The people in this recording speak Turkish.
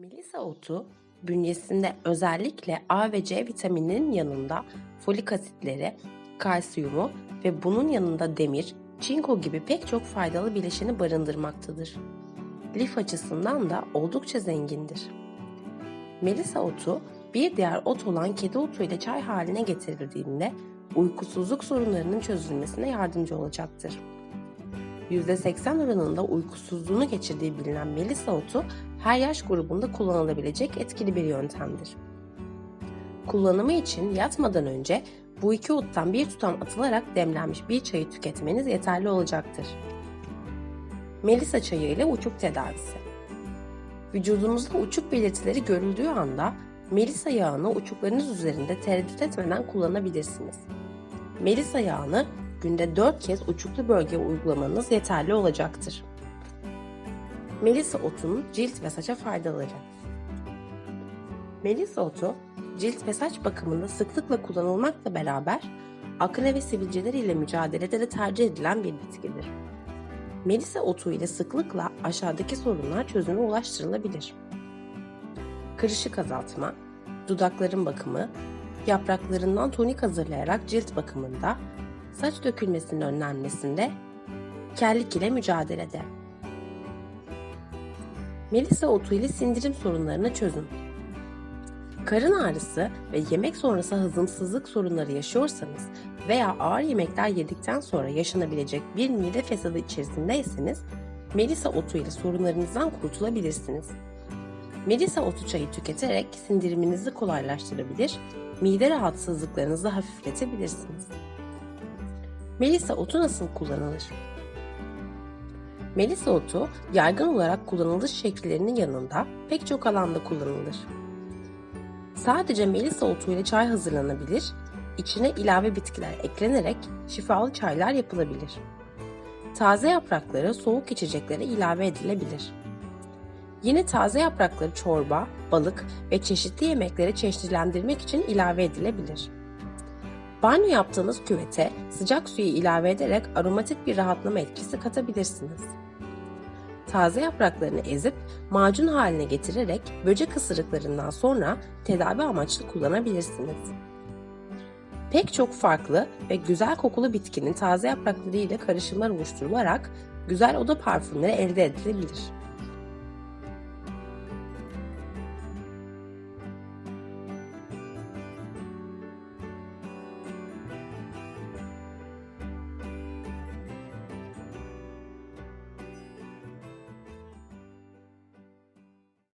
Melisa otu bünyesinde özellikle A ve C vitamininin yanında folik asitleri, kalsiyumu ve bunun yanında demir, çinko gibi pek çok faydalı bileşeni barındırmaktadır. Lif açısından da oldukça zengindir. Melisa otu bir diğer ot olan kedi otu ile çay haline getirildiğinde uykusuzluk sorunlarının çözülmesine yardımcı olacaktır. %80 oranında uykusuzluğunu geçirdiği bilinen melisa otu her yaş grubunda kullanılabilecek etkili bir yöntemdir. Kullanımı için yatmadan önce bu iki ottan bir tutam atılarak demlenmiş bir çayı tüketmeniz yeterli olacaktır. Melisa çayı ile uçuk tedavisi Vücudunuzda uçuk belirtileri görüldüğü anda Melisa yağını uçuklarınız üzerinde tereddüt etmeden kullanabilirsiniz. Melisa yağını günde 4 kez uçuklu bölgeye uygulamanız yeterli olacaktır. Melisa otunun cilt ve saça faydaları Melisa otu, cilt ve saç bakımında sıklıkla kullanılmakla beraber akne ve sivilceler ile mücadelede de tercih edilen bir bitkidir. Melisa otu ile sıklıkla aşağıdaki sorunlar çözüme ulaştırılabilir. Kırışık azaltma, dudakların bakımı, yapraklarından tonik hazırlayarak cilt bakımında, saç dökülmesinin önlenmesinde, kellik ile mücadelede. Melisa otu ile sindirim sorunlarına çözüm. Karın ağrısı ve yemek sonrası hazımsızlık sorunları yaşıyorsanız veya ağır yemekler yedikten sonra yaşanabilecek bir mide fesadı içerisindeyseniz Melisa otu ile sorunlarınızdan kurtulabilirsiniz. Melisa otu çayı tüketerek sindiriminizi kolaylaştırabilir, mide rahatsızlıklarınızı hafifletebilirsiniz. Melisa otu nasıl kullanılır? Melisa otu yaygın olarak kullanılış şekillerinin yanında pek çok alanda kullanılır. Sadece melisa otu ile çay hazırlanabilir, içine ilave bitkiler eklenerek şifalı çaylar yapılabilir. Taze yaprakları soğuk içeceklere ilave edilebilir. Yine taze yaprakları çorba, balık ve çeşitli yemeklere çeşitlendirmek için ilave edilebilir. Banyo yaptığınız küvete sıcak suyu ilave ederek aromatik bir rahatlama etkisi katabilirsiniz. Taze yapraklarını ezip macun haline getirerek böcek ısırıklarından sonra tedavi amaçlı kullanabilirsiniz. Pek çok farklı ve güzel kokulu bitkinin taze yaprakları ile karışımlar oluşturularak güzel oda parfümleri elde edilebilir.